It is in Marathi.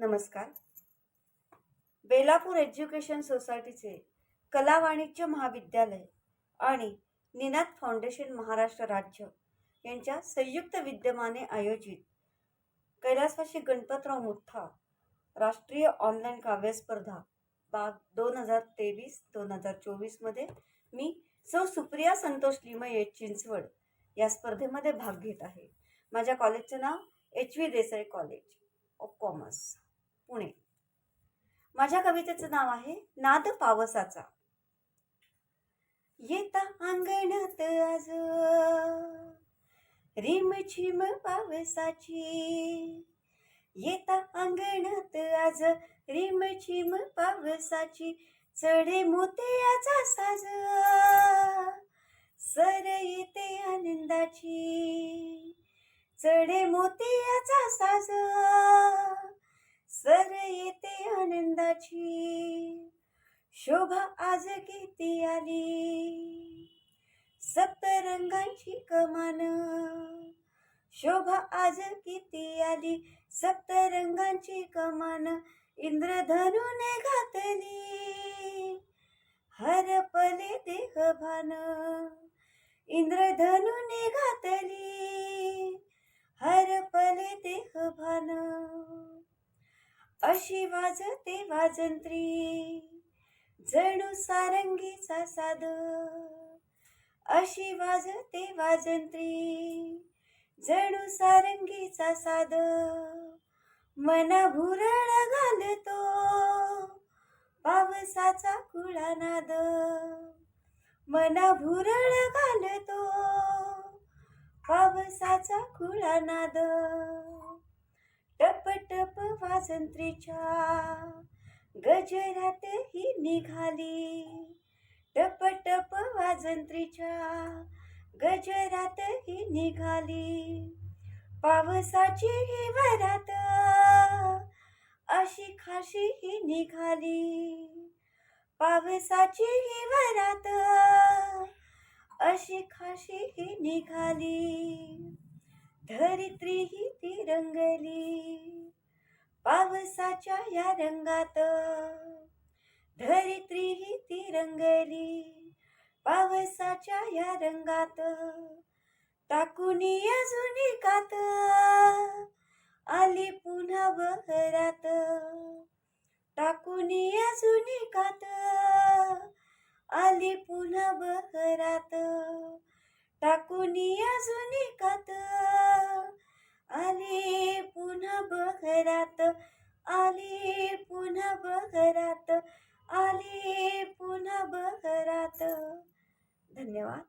नमस्कार. बेलापूर एज्युकेशन सोसायटीचे कला वाणिज्य महाविद्यालय आणि निनाद फाउंडेशन महाराष्ट्र राज्य यांच्या संयुक्त विद्यमाने आयोजित कैलासवासी गणपतराव मुठ्ठा राष्ट्रीय ऑनलाईन काव्यस्पर्धा बाग दोन हजार तेवीस दोन हजार चोवीसमध्ये मी सौ सुप्रिया संतोष लिमये चिंचवड या स्पर्धेमध्ये भाग घेत आहे. माझ्या कॉलेजचं नाव H V Desai college of commerce Pune. माझ्या कवितेचं नाव आहे नाद पावसाचा. येता अंगणात आज. रिमझिम पावसाची. येता अंगणात आज. रिमझिम पावसाची. चढे मोतियाचा साज. सर येते आनंदाची. चढे मोतियाचा साज. आनंदाची शोभा आज किती आली सप्तरंगांची कमान शोभा आज किती आली सप्तरंगांची कमान इंद्रधनुने घातली हरपले देहभान इंद्रधनुने घातली हरपले अशी वाजते वाजंत्री. जणू सारंगीचा साद. अशी वाजते वाजंत्री. जणू सारंगीचा साध मना भुरळ घालतो. पावसाचा कुळा नाद. मना भुरळ घालतो. पावसाचा कुळा नाद. टप टप वाजंत्रीच्या गजरात ही निघाली. टप टप वाजंत्रीच्या गजरात ही निघाली. पावसाची ही वरात अशी खाशी ही निघाली. पावसाची ही वरात अशी खाशी ही निघाली. धरित्री ही ती रंगली. पावसाच्या या रंगात धरित्री ही ती रंगली. पावसाच्या या रंगात टाकुनी अजून कात आली पुन्हा बहरात टाकुनी अजून कात आली पुन्हा बहरात टाकुनी अजून पुन्हा बहरात आली पुन्हा बहरात धन्यवाद.